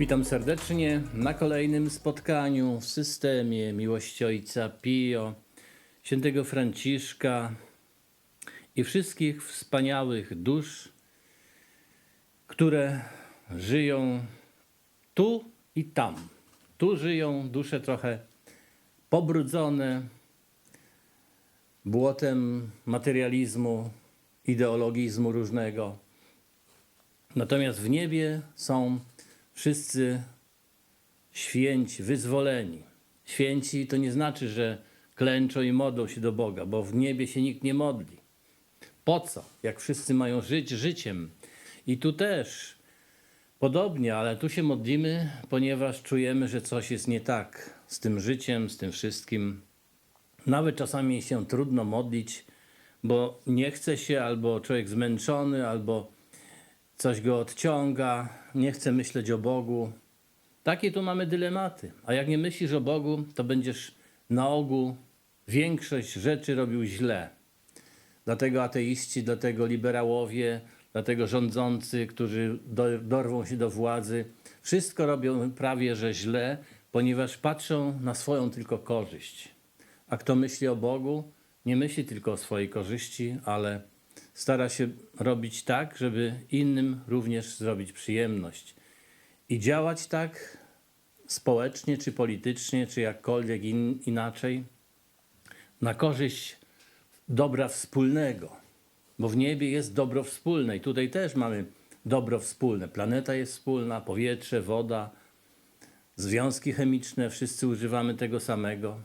Witam serdecznie na kolejnym spotkaniu w systemie miłości Ojca Pio, świętego Franciszka i wszystkich wspaniałych dusz, które żyją tu i tam. Tu żyją dusze trochę pobrudzone błotem materializmu, ideologizmu różnego. Natomiast w niebie są wszyscy święci, wyzwoleni. Święci to nie znaczy, że klęczą i modlą się do Boga, bo w niebie się nikt nie modli. Po co? Jak wszyscy mają żyć życiem. I tu też podobnie, ale tu się modlimy, ponieważ czujemy, że coś jest nie tak z tym życiem, z tym wszystkim. Nawet czasami się trudno modlić, bo nie chce się, albo człowiek zmęczony, albo coś go odciąga, nie chce myśleć o Bogu. Takie tu mamy dylematy. A jak nie myślisz o Bogu, to będziesz na ogół większość rzeczy robił źle. Dlatego ateiści, dlatego liberałowie, dlatego rządzący, którzy do, dorwą się do władzy, wszystko robią prawie że źle, ponieważ patrzą na swoją tylko korzyść. A kto myśli o Bogu, nie myśli tylko o swojej korzyści, ale stara się robić tak, żeby innym również zrobić przyjemność. I działać tak społecznie, czy politycznie, czy jakkolwiek in, inaczej, na korzyść dobra wspólnego. Bo w niebie jest dobro wspólne i tutaj też mamy dobro wspólne. Planeta jest wspólna, powietrze, woda, związki chemiczne, wszyscy używamy tego samego.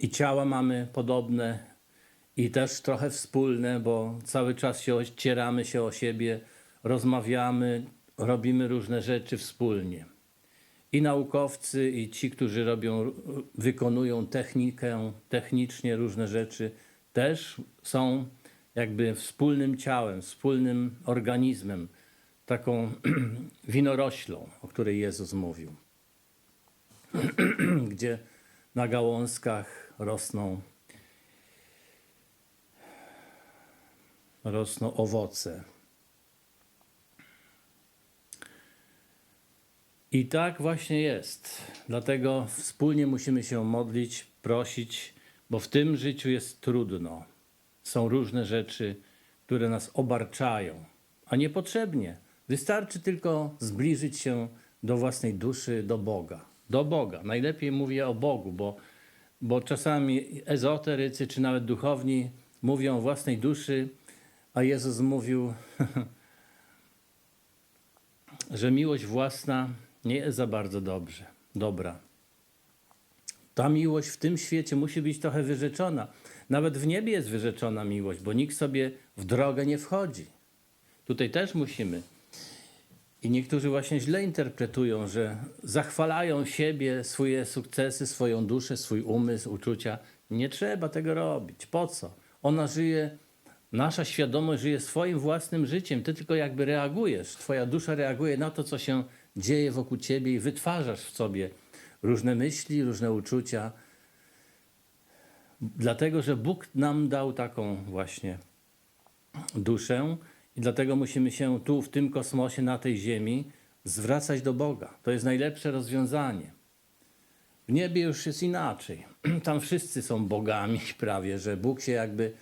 I ciała mamy podobne i też trochę wspólne, bo cały czas się ocieramy się o siebie, rozmawiamy, robimy różne rzeczy wspólnie. I naukowcy, i ci, którzy robią, wykonują technikę, technicznie różne rzeczy, też są jakby wspólnym ciałem, wspólnym organizmem, taką winoroślą, o której Jezus mówił, gdzie na gałązkach rosną rosną owoce. I tak właśnie jest. Dlatego wspólnie musimy się modlić, prosić, bo w tym życiu jest trudno. Są różne rzeczy, które nas obarczają, a niepotrzebnie. Wystarczy tylko zbliżyć się do własnej duszy, do Boga. Do Boga. Najlepiej mówię o Bogu, bo, bo czasami ezoterycy czy nawet duchowni mówią o własnej duszy, a Jezus mówił, że miłość własna nie jest za bardzo dobrze, dobra. Ta miłość w tym świecie musi być trochę wyrzeczona. Nawet w niebie jest wyrzeczona miłość, bo nikt sobie w drogę nie wchodzi. Tutaj też musimy. I niektórzy właśnie źle interpretują, że zachwalają siebie, swoje sukcesy, swoją duszę, swój umysł, uczucia. Nie trzeba tego robić. Po co? Ona żyje Nasza świadomość żyje swoim własnym życiem. Ty tylko jakby reagujesz. Twoja dusza reaguje na to, co się dzieje wokół ciebie i wytwarzasz w sobie różne myśli, różne uczucia. Dlatego, że Bóg nam dał taką właśnie duszę i dlatego musimy się tu, w tym kosmosie, na tej ziemi, zwracać do Boga. To jest najlepsze rozwiązanie. W niebie już jest inaczej. Tam wszyscy są bogami prawie, że Bóg się jakby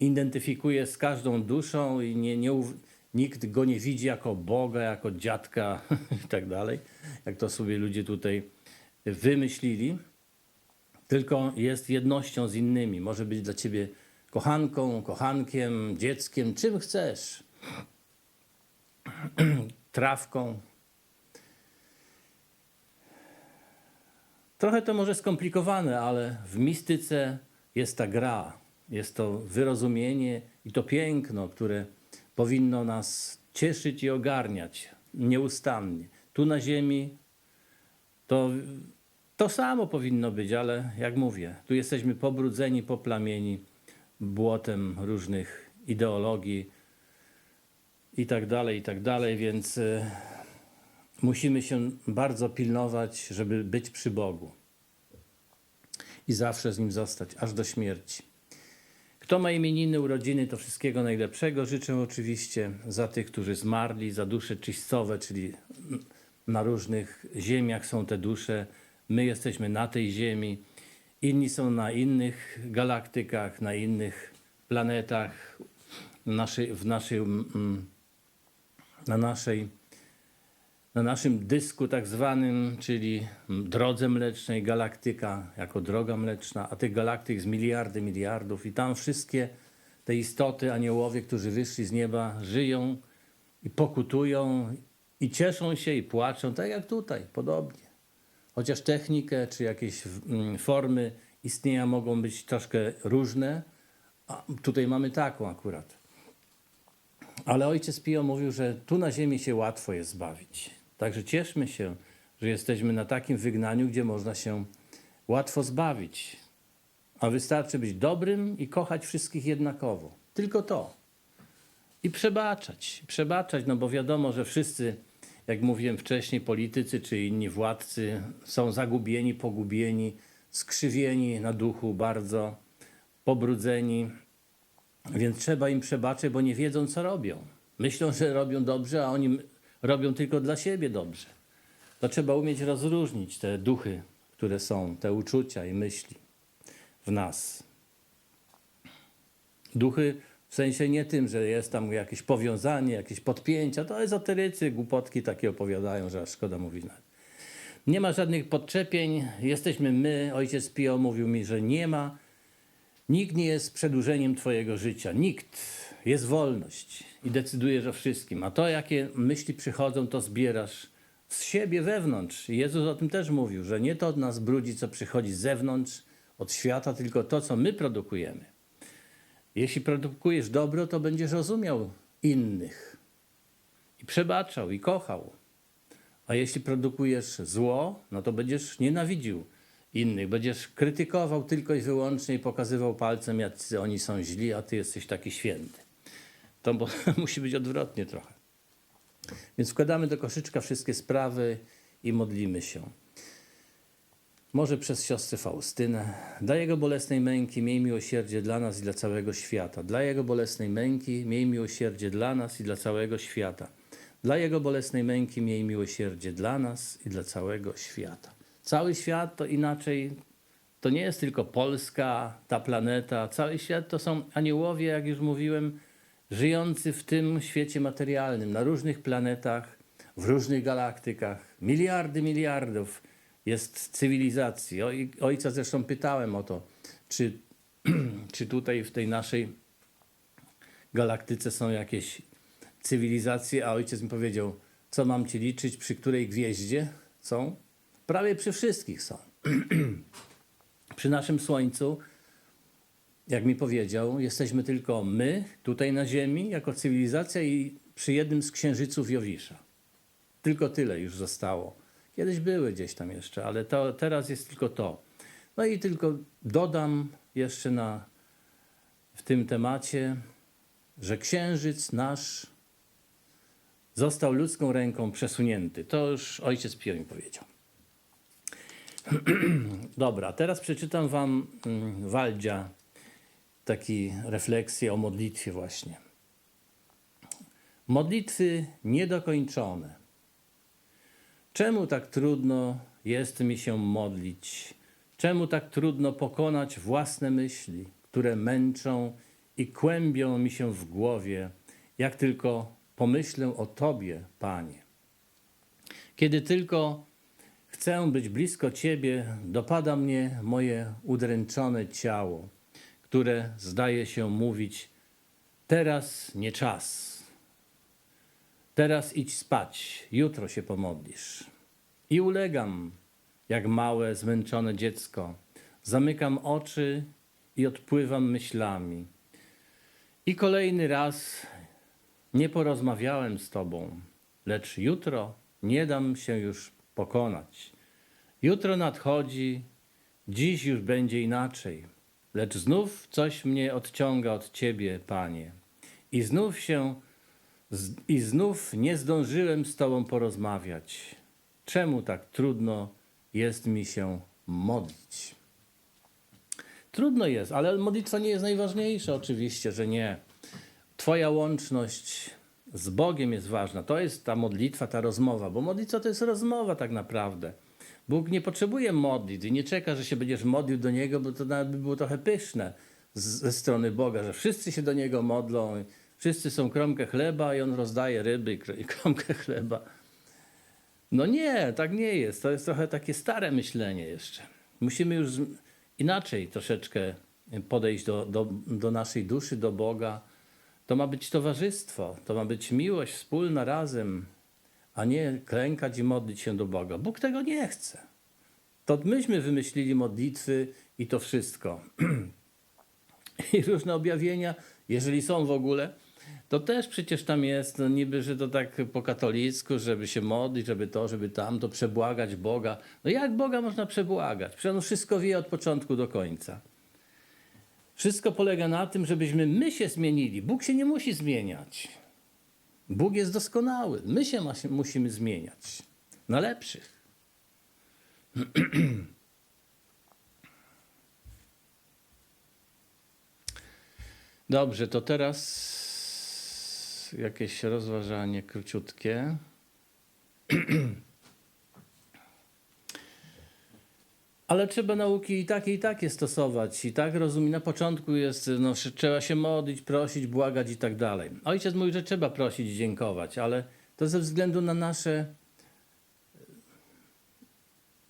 identyfikuje z każdą duszą i nie, nie, nikt go nie widzi jako Boga, jako dziadka i tak dalej, jak to sobie ludzie tutaj wymyślili, tylko jest jednością z innymi. Może być dla ciebie kochanką, kochankiem, dzieckiem, czym chcesz. Trawką. Trochę to może skomplikowane, ale w mistyce jest ta gra, jest to wyrozumienie i to piękno, które powinno nas cieszyć i ogarniać nieustannie. Tu na ziemi to, to samo powinno być, ale jak mówię, tu jesteśmy pobrudzeni, poplamieni błotem różnych ideologii i tak dalej, i tak dalej, więc y, musimy się bardzo pilnować, żeby być przy Bogu i zawsze z Nim zostać, aż do śmierci. Kto ma imieniny, urodziny, to wszystkiego najlepszego. Życzę oczywiście za tych, którzy zmarli, za dusze czyścowe, czyli na różnych ziemiach są te dusze. My jesteśmy na tej ziemi, inni są na innych galaktykach, na innych planetach, naszej, w naszym, mm, na naszej na naszym dysku tak zwanym, czyli drodze mlecznej, galaktyka jako droga mleczna, a tych galaktyk jest miliardy, miliardów i tam wszystkie te istoty, aniołowie, którzy wyszli z nieba, żyją i pokutują i cieszą się i płaczą, tak jak tutaj, podobnie. Chociaż technikę czy jakieś mm, formy istnienia mogą być troszkę różne, a tutaj mamy taką akurat. Ale ojciec Pio mówił, że tu na ziemi się łatwo jest zbawić. Także cieszmy się, że jesteśmy na takim wygnaniu, gdzie można się łatwo zbawić. A wystarczy być dobrym i kochać wszystkich jednakowo. Tylko to. I przebaczać. Przebaczać, no bo wiadomo, że wszyscy, jak mówiłem wcześniej, politycy czy inni władcy są zagubieni, pogubieni, skrzywieni na duchu bardzo, pobrudzeni. Więc trzeba im przebaczyć, bo nie wiedzą, co robią. Myślą, że robią dobrze, a oni robią tylko dla siebie dobrze. To trzeba umieć rozróżnić te duchy, które są, te uczucia i myśli w nas. Duchy w sensie nie tym, że jest tam jakieś powiązanie, jakieś podpięcia, to ezoterycy, głupotki takie opowiadają, że aż szkoda mówić nawet. Nie ma żadnych podczepień, jesteśmy my. Ojciec Pio mówił mi, że nie ma. Nikt nie jest przedłużeniem Twojego życia. Nikt. Jest wolność i decydujesz o wszystkim. A to, jakie myśli przychodzą, to zbierasz z siebie wewnątrz. Jezus o tym też mówił, że nie to od nas brudzi, co przychodzi z zewnątrz, od świata, tylko to, co my produkujemy. Jeśli produkujesz dobro, to będziesz rozumiał innych i przebaczał i kochał. A jeśli produkujesz zło, no to będziesz nienawidził innych, będziesz krytykował tylko i wyłącznie i pokazywał palcem, jacy oni są źli, a ty jesteś taki święty. To bo, musi być odwrotnie trochę. Więc wkładamy do koszyczka wszystkie sprawy i modlimy się. Może przez siostrę Faustynę. Dla Jego bolesnej męki miej miłosierdzie dla nas i dla całego świata. Dla Jego bolesnej męki miej miłosierdzie dla nas i dla całego świata. Dla Jego bolesnej męki miej miłosierdzie dla nas i dla całego świata. Cały świat to inaczej, to nie jest tylko Polska, ta planeta. Cały świat to są aniołowie, jak już mówiłem, żyjący w tym świecie materialnym, na różnych planetach, w różnych galaktykach. Miliardy, miliardów jest cywilizacji. Oj, ojca zresztą pytałem o to, czy, czy tutaj w tej naszej galaktyce są jakieś cywilizacje, a ojciec mi powiedział, co mam ci liczyć, przy której gwieździe są? Prawie przy wszystkich są. przy naszym Słońcu jak mi powiedział, jesteśmy tylko my tutaj na Ziemi jako cywilizacja i przy jednym z księżyców Jowisza. Tylko tyle już zostało. Kiedyś były gdzieś tam jeszcze, ale to, teraz jest tylko to. No i tylko dodam jeszcze na, w tym temacie, że księżyc nasz został ludzką ręką przesunięty. To już ojciec Pio mi powiedział. Dobra, teraz przeczytam wam mm, Waldzia taki refleksję o modlitwie właśnie. Modlitwy niedokończone. Czemu tak trudno jest mi się modlić? Czemu tak trudno pokonać własne myśli, które męczą i kłębią mi się w głowie, jak tylko pomyślę o Tobie, Panie? Kiedy tylko chcę być blisko Ciebie, dopada mnie moje udręczone ciało które zdaje się mówić: Teraz nie czas. Teraz idź spać, jutro się pomodlisz. I ulegam, jak małe, zmęczone dziecko. Zamykam oczy i odpływam myślami. I kolejny raz nie porozmawiałem z Tobą, lecz jutro nie dam się już pokonać. Jutro nadchodzi, dziś już będzie inaczej. Lecz znów coś mnie odciąga od Ciebie, Panie. I znów się, i znów nie zdążyłem z Tobą porozmawiać. Czemu tak trudno jest mi się modlić? Trudno jest, ale modlitwa nie jest najważniejsza, oczywiście, że nie. Twoja łączność z Bogiem jest ważna. To jest ta modlitwa, ta rozmowa, bo modlitwa to jest rozmowa tak naprawdę. Bóg nie potrzebuje modlitw i nie czeka, że się będziesz modlił do Niego, bo to nawet by było trochę pyszne ze strony Boga, że wszyscy się do Niego modlą, wszyscy są kromkę chleba i On rozdaje ryby i kr- i kromkę chleba. No nie, tak nie jest. To jest trochę takie stare myślenie jeszcze. Musimy już inaczej troszeczkę podejść do, do, do naszej duszy, do Boga. To ma być towarzystwo, to ma być miłość wspólna razem, a nie klękać i modlić się do Boga. Bóg tego nie chce. To myśmy wymyślili modlitwy i to wszystko. I różne objawienia, jeżeli są w ogóle, to też przecież tam jest, no niby, że to tak po katolicku, żeby się modlić, żeby to, żeby tamto, przebłagać Boga. No jak Boga można przebłagać? Przecież on wszystko wie od początku do końca. Wszystko polega na tym, żebyśmy my się zmienili. Bóg się nie musi zmieniać. Bóg jest doskonały. My się musimy zmieniać na lepszych. Dobrze, to teraz jakieś rozważanie króciutkie. Ale trzeba nauki i takie, i takie stosować. I tak rozumiem, na początku jest, no, trzeba się modlić, prosić, błagać i tak dalej. Ojciec mówi, że trzeba prosić i dziękować, ale to ze względu na nasze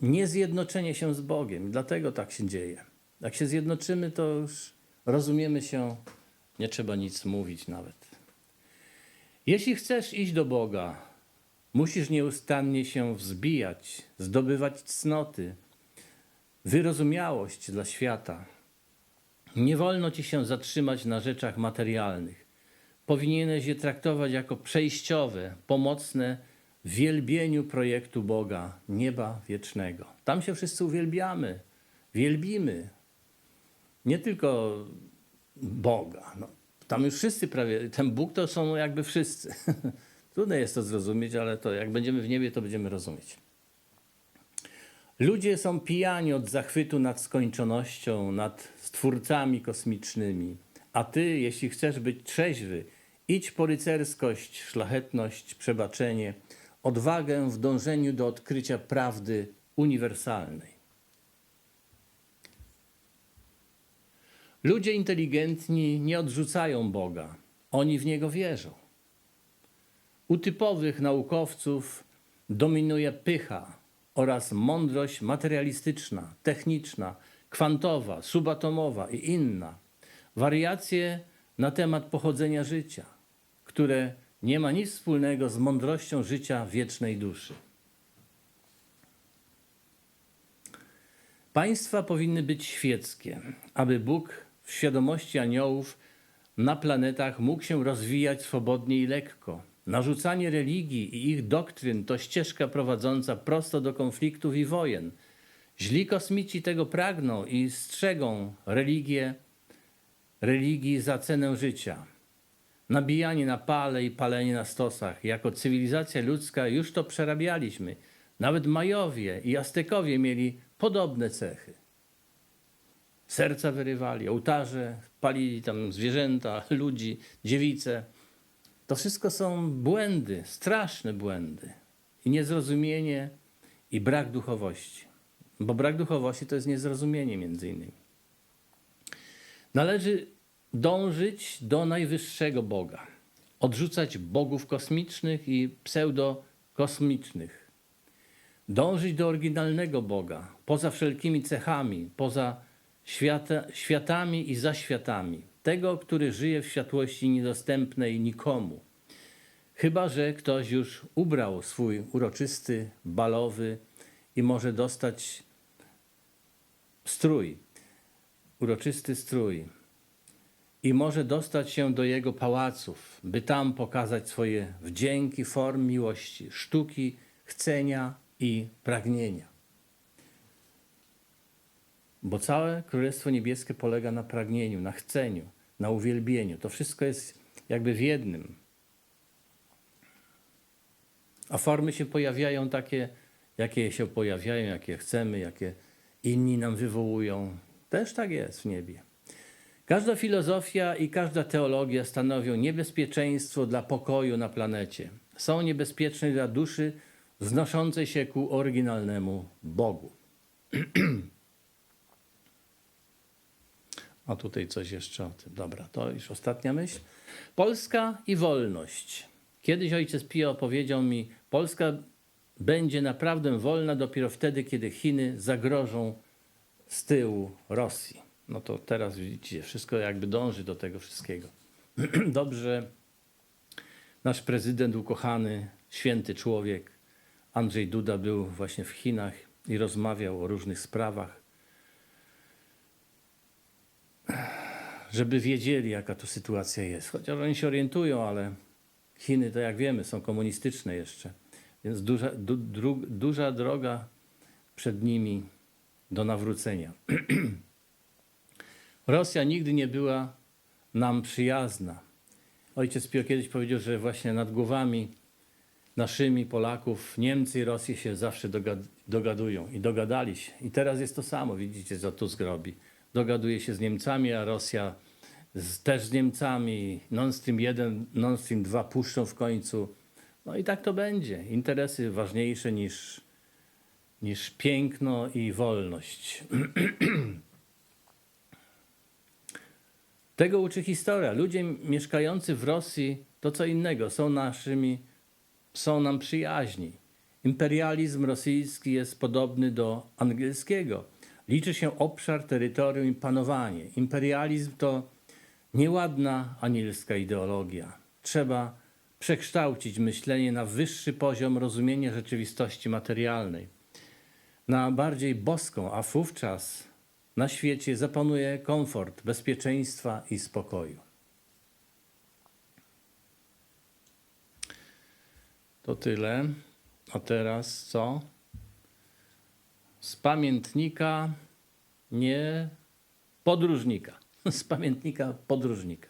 niezjednoczenie się z Bogiem. Dlatego tak się dzieje. Jak się zjednoczymy, to już rozumiemy się, nie trzeba nic mówić nawet. Jeśli chcesz iść do Boga, musisz nieustannie się wzbijać, zdobywać cnoty, wyrozumiałość dla świata. Nie wolno ci się zatrzymać na rzeczach materialnych. Powinieneś je traktować jako przejściowe, pomocne w wielbieniu projektu Boga, nieba wiecznego. Tam się wszyscy uwielbiamy, wielbimy. Nie tylko Boga. No, tam już wszyscy prawie, ten Bóg to są jakby wszyscy. Trudno jest to zrozumieć, ale to jak będziemy w niebie, to będziemy rozumieć. Ludzie są pijani od zachwytu nad skończonością, nad stwórcami kosmicznymi. A ty, jeśli chcesz być trzeźwy, idź po rycerskość, szlachetność, przebaczenie, odwagę w dążeniu do odkrycia prawdy uniwersalnej. Ludzie inteligentni nie odrzucają Boga, oni w Niego wierzą. U typowych naukowców dominuje pycha oraz mądrość materialistyczna, techniczna, kwantowa, subatomowa i inna. Wariacje na temat pochodzenia życia, które nie ma nic wspólnego z mądrością życia wiecznej duszy. Państwa powinny być świeckie, aby Bóg w świadomości aniołów na planetach mógł się rozwijać swobodnie i lekko. Narzucanie religii i ich doktryn to ścieżka prowadząca prosto do konfliktów i wojen. Źli kosmici tego pragną i strzegą religię, religii za cenę życia. Nabijanie na pale i palenie na stosach. Jako cywilizacja ludzka już to przerabialiśmy. Nawet Majowie i Aztekowie mieli podobne cechy. Serca wyrywali, ołtarze, palili tam zwierzęta, ludzi, dziewice. To wszystko są błędy, straszne błędy. I niezrozumienie, i brak duchowości. Bo brak duchowości to jest niezrozumienie między innymi. Należy dążyć do najwyższego Boga. Odrzucać bogów kosmicznych i pseudokosmicznych. Dążyć do oryginalnego Boga, poza wszelkimi cechami, poza świata, światami i zaświatami. Tego, który żyje w światłości niedostępnej nikomu. Chyba, że ktoś już ubrał swój uroczysty, balowy i może dostać strój, uroczysty strój. I może dostać się do jego pałaców, by tam pokazać swoje wdzięki form miłości, sztuki, chcenia i pragnienia. Bo całe Królestwo Niebieskie polega na pragnieniu, na chceniu, na uwielbieniu. To wszystko jest jakby w jednym. A formy się pojawiają takie, jakie się pojawiają, jakie chcemy, jakie inni nam wywołują. Też tak jest w niebie. Każda filozofia i każda teologia stanowią niebezpieczeństwo dla pokoju na planecie. Są niebezpieczne dla duszy wznoszącej się ku oryginalnemu Bogu. A tutaj coś jeszcze o tym. Dobra, to już ostatnia myśl. Polska i wolność. Kiedyś ojciec Pio powiedział mi, Polska będzie naprawdę wolna dopiero wtedy, kiedy Chiny zagrożą z tyłu Rosji. No to teraz widzicie, wszystko jakby dąży do tego wszystkiego. Dobrze, nasz prezydent ukochany, święty człowiek, Andrzej Duda był właśnie w Chinach i rozmawiał o różnych sprawach, żeby wiedzieli, jaka tu sytuacja jest. Chociaż oni się orientują, ale Chiny, to jak wiemy, są komunistyczne jeszcze, więc duża, du, dru, duża droga przed nimi do nawrócenia. Rosja nigdy nie była nam przyjazna. Ojciec Pio kiedyś powiedział, że właśnie nad głowami naszymi Polaków Niemcy i Rosję się zawsze dogad- dogadują i dogadali się. I teraz jest to samo, widzicie, co Tusk robi. Dogaduje się z Niemcami, a Rosja z, też z Niemcami. Nord Stream 1, Nord Stream 2 puszczą w końcu. No i tak to będzie. Interesy ważniejsze niż, niż piękno i wolność. Tego uczy historia. Ludzie mieszkający w Rosji to co innego. Są naszymi, są nam przyjaźni. Imperializm rosyjski jest podobny do angielskiego. Liczy się obszar, terytorium i panowanie. Imperializm to nieładna anielska ideologia. Trzeba przekształcić myślenie na wyższy poziom rozumienia rzeczywistości materialnej, na bardziej boską, a wówczas na świecie zapanuje komfort, bezpieczeństwa i spokoju. To tyle. A teraz co? Z pamiętnika nie podróżnika. Z pamiętnika podróżnika.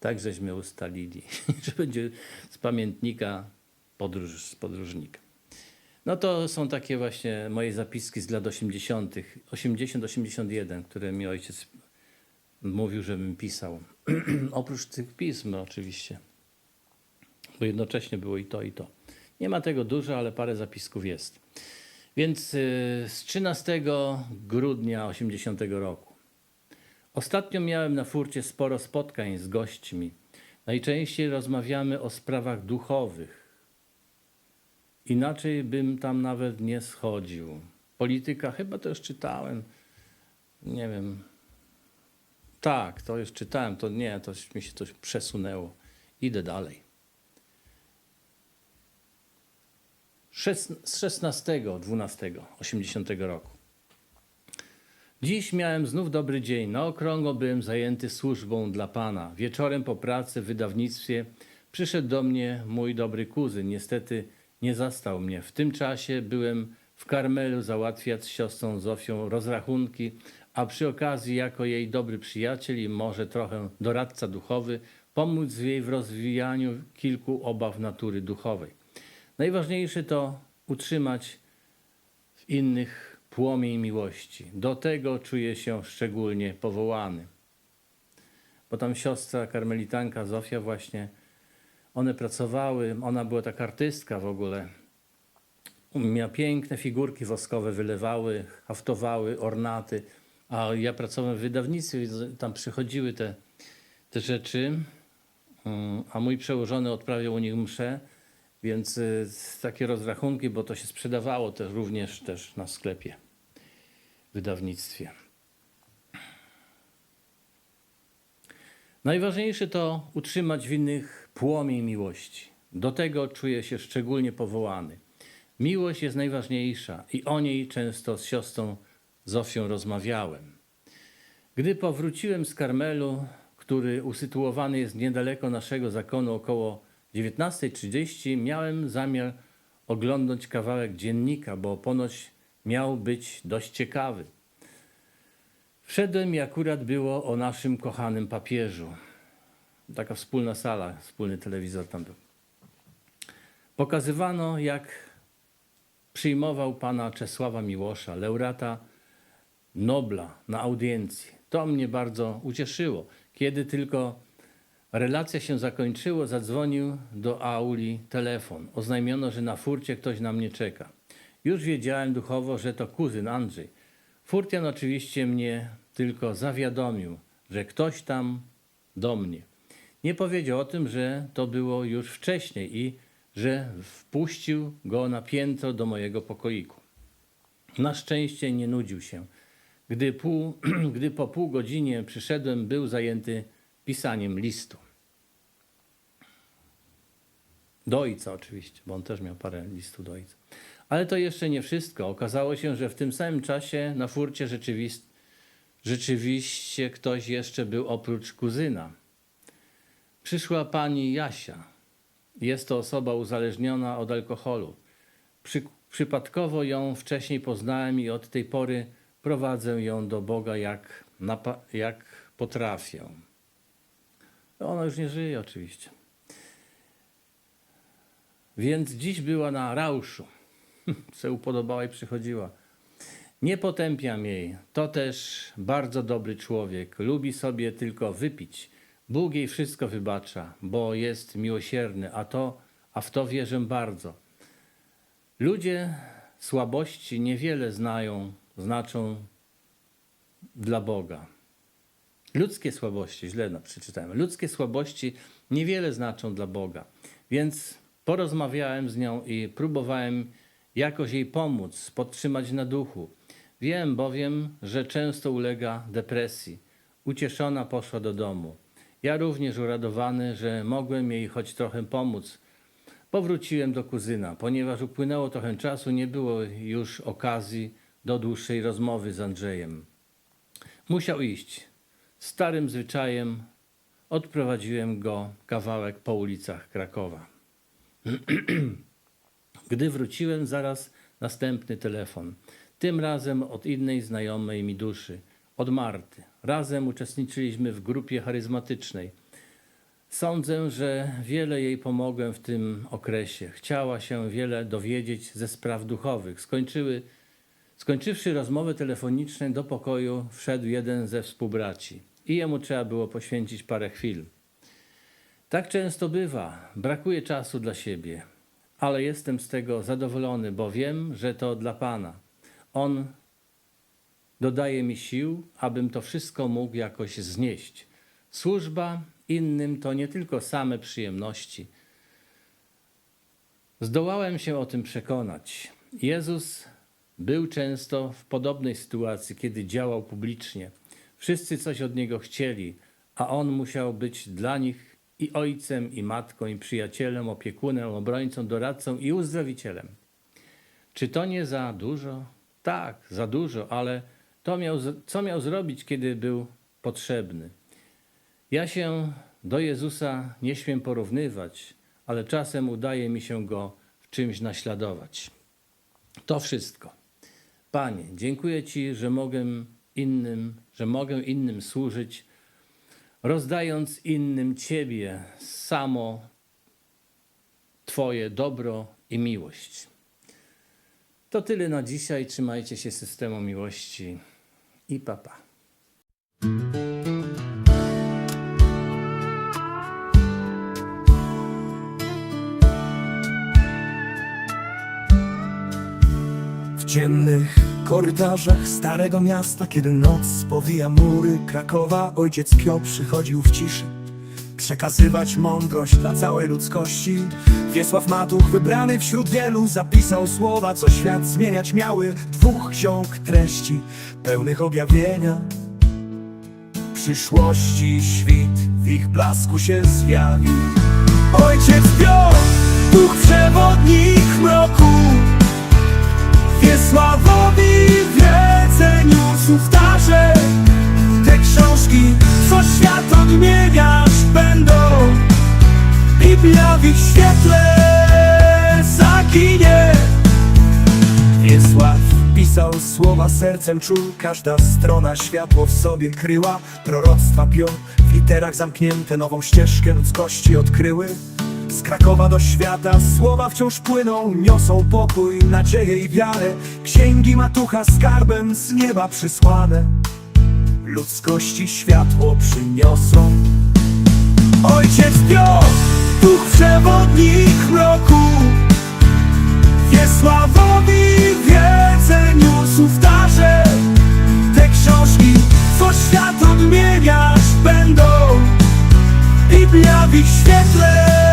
Tak żeśmy ustalili, że będzie z pamiętnika podróż, podróżnika. No to są takie właśnie moje zapiski z lat 80., 80-81, które mi ojciec mówił, żebym pisał. Oprócz tych pism oczywiście, bo jednocześnie było i to, i to. Nie ma tego dużo, ale parę zapisków jest. Więc y, z 13 grudnia 80 roku. Ostatnio miałem na furcie sporo spotkań z gośćmi. Najczęściej rozmawiamy o sprawach duchowych. Inaczej bym tam nawet nie schodził. Polityka, chyba to już czytałem. Nie wiem. Tak, to już czytałem. To nie, to mi się coś przesunęło. Idę dalej. Z 16, 12, 80 roku. Dziś miałem znów dobry dzień. Na okrągło byłem zajęty służbą dla Pana. Wieczorem po pracy w wydawnictwie przyszedł do mnie mój dobry kuzyn. Niestety nie zastał mnie. W tym czasie byłem w Karmelu załatwiać z siostrą Zofią rozrachunki, a przy okazji jako jej dobry przyjaciel i może trochę doradca duchowy pomóc jej w rozwijaniu kilku obaw natury duchowej. Najważniejsze to utrzymać w innych płomień miłości. Do tego czuję się szczególnie powołany. Bo tam siostra karmelitanka Zofia właśnie, one pracowały, ona była taka artystka w ogóle. Miała piękne figurki woskowe, wylewały, haftowały, ornaty. A ja pracowałem w wydawnictwie, więc tam przychodziły te, te rzeczy. Mm, A mój przełożony odprawiał u nich mszę, więc y, takie rozrachunki, bo to się sprzedawało też również też na sklepie, wydawnictwie. Najważniejsze to utrzymać w innych płomień miłości. Do tego czuję się szczególnie powołany. Miłość jest najważniejsza i o niej często z siostrą Zofią rozmawiałem. Gdy powróciłem z Karmelu, który usytuowany jest niedaleko naszego zakonu około 19.30, miałem zamiar oglądać kawałek dziennika, bo ponoć miał być dość ciekawy. Wszedłem i akurat było o naszym kochanym papieżu. Taka wspólna sala, wspólny telewizor tam był. Pokazywano, jak przyjmował pana Czesława Miłosza, laureata Nobla na audiencji. To mnie bardzo ucieszyło. Kiedy tylko relacja się zakończyła, zadzwonił do auli telefon. Oznajmiono, że na furcie ktoś na mnie czeka. Już wiedziałem duchowo, że to kuzyn Andrzej. Furtian oczywiście mnie tylko zawiadomił, że ktoś tam do mnie. Nie powiedział o tym, że to było już wcześniej i że wpuścił go na piętro do mojego pokoiku. Na szczęście nie nudził się. Gdy, pół, gdy po pół godzinie przyszedłem, był zajęty pisaniem listu. Do ojca oczywiście, bo on też miał parę listów do ojca. Ale to jeszcze nie wszystko. Okazało się, że w tym samym czasie na furcie rzeczywist- rzeczywiście ktoś jeszcze był oprócz kuzyna. Przyszła pani Jasia. Jest to osoba uzależniona od alkoholu. Przy, przypadkowo ją wcześniej poznałem i od tej pory prowadzę ją do Boga jak, jak potrafię. Ona już nie żyje oczywiście. Więc dziś była na rauszu. Se upodobała i przychodziła. Nie potępiam jej. To też bardzo dobry człowiek. Lubi sobie tylko wypić. Bóg jej wszystko wybacza, bo jest miłosierny, a to, a w to wierzę bardzo. Ludzie słabości niewiele znają, znaczą dla Boga. Ludzkie słabości, źle przeczytałem. Ludzkie słabości niewiele znaczą dla Boga. Więc porozmawiałem z nią i próbowałem jakoś jej pomóc, podtrzymać na duchu. Wiem bowiem, że często ulega depresji. Ucieszona poszła do domu. Ja również uradowany, że mogłem jej choć trochę pomóc. Powróciłem do kuzyna. Ponieważ upłynęło trochę czasu, nie było już okazji do dłuższej rozmowy z Andrzejem. Musiał iść. Starym zwyczajem odprowadziłem go kawałek po ulicach Krakowa. Gdy wróciłem, zaraz następny telefon. Tym razem od innej znajomej mi duszy, od Marty. Razem uczestniczyliśmy w grupie charyzmatycznej. Sądzę, że wiele jej pomogłem w tym okresie. Chciała się wiele dowiedzieć ze spraw duchowych. Skończyły, skończywszy rozmowę telefoniczną, do pokoju wszedł jeden ze współbraci i jemu trzeba było poświęcić parę chwil. Tak często bywa, brakuje czasu dla siebie, ale jestem z tego zadowolony, bo wiem, że to dla Pana. On dodaje mi sił, abym to wszystko mógł jakoś znieść. Służba innym to nie tylko same przyjemności. Zdołałem się o tym przekonać. Jezus był często w podobnej sytuacji, kiedy działał publicznie. Wszyscy coś od niego chcieli, a on musiał być dla nich i ojcem, i matką, i przyjacielem, opiekunem, obrońcą, doradcą i uzdrowicielem. Czy to nie za dużo? Tak, za dużo, ale to miał, co miał zrobić, kiedy był potrzebny? Ja się do Jezusa nie śmiem porównywać, ale czasem udaje mi się go w czymś naśladować. To wszystko. Panie, dziękuję Ci, że mogę innym, że mogę innym służyć, rozdając innym Ciebie samo Twoje dobro i miłość. To tyle na dzisiaj. Trzymajcie się systemu miłości i papa. W ciemnych korytarzach starego miasta, kiedy noc powija mury Krakowa, ojciec Pio przychodził w ciszy. Przekazywać mądrość dla całej ludzkości. Wiesław Matuch, wybrany wśród wielu, zapisał słowa, co świat zmieniać miały. Dwóch ksiąg treści, pełnych objawienia. Przyszłości świt w ich blasku się zjawił. Ojciec Pio, duch przewodnik mroku. Wiesławowi wiedzę niósł w darze Te książki, co świat odmieniać będą Biblia w ich świetle zaginie. Wiesław pisał słowa sercem czuł. Każda strona światło w sobie kryła. Proroctwa pion w literach zamknięte Nową ścieżkę ludzkości odkryły Z Krakowa do świata słowa wciąż płyną Niosą pokój, nadzieję i wiarę. Księgi matucha skarbem z nieba przysłane. Ludzkości światło przyniosą. Ojciec Piotr, duch przewodnik mroku. Wiesławowi wiedzę niósł w darze. Te książki, co świat odmieniasz, będą. Biblia w świetle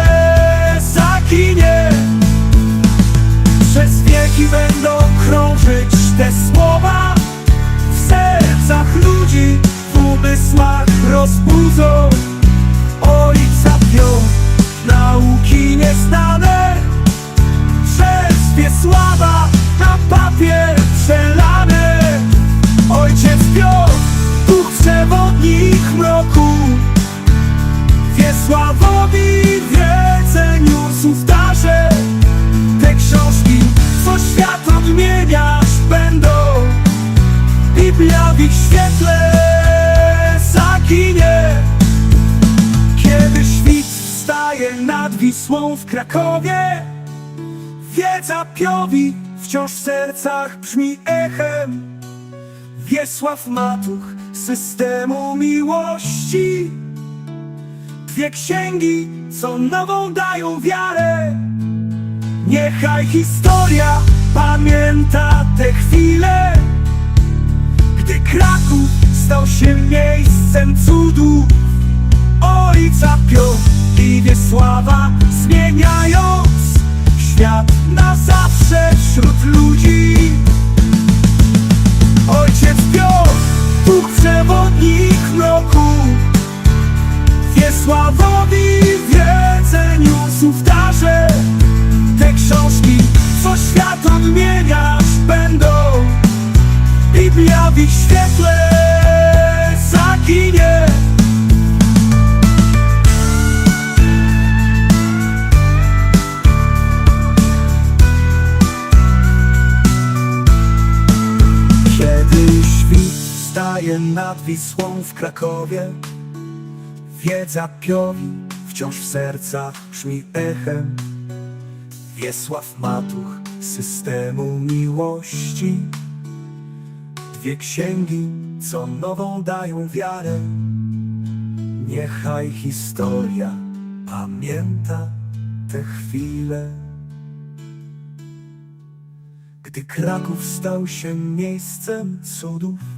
Będą krążyć te słowa W sercach ludzi, w umysłach rozbudzą Ojca Piotr, nauki nieznane. Przez Wiesława na papier przelane. Ojciec Piotr, duch przewodnik mroku. Wiesławowi Krakowie. Wiedza piowi wciąż w sercach brzmi echem. Wiesław Matuch systemu miłości. Dwie księgi, co nową dają wiarę. Niechaj historia pamięta te chwile. Gdy Kraków stał się miejscem cudów Ojca Piotr i Wiesława Zmieniając świat na zawsze wśród ludzi. Ojciec Piotr, duch przewodnik mroku Wiesławowi wiedzę niósł w darze Te książki, co świat odmieniasz, będą Biblia w ich świetle zaginie nad Wisłą w Krakowie. Wiedza piowi wciąż w sercach brzmi echem. Wiesław Matuch systemu miłości. Dwie księgi, co nową dają wiarę. Niechaj historia pamięta te chwile. Gdy Kraków stał się miejscem cudów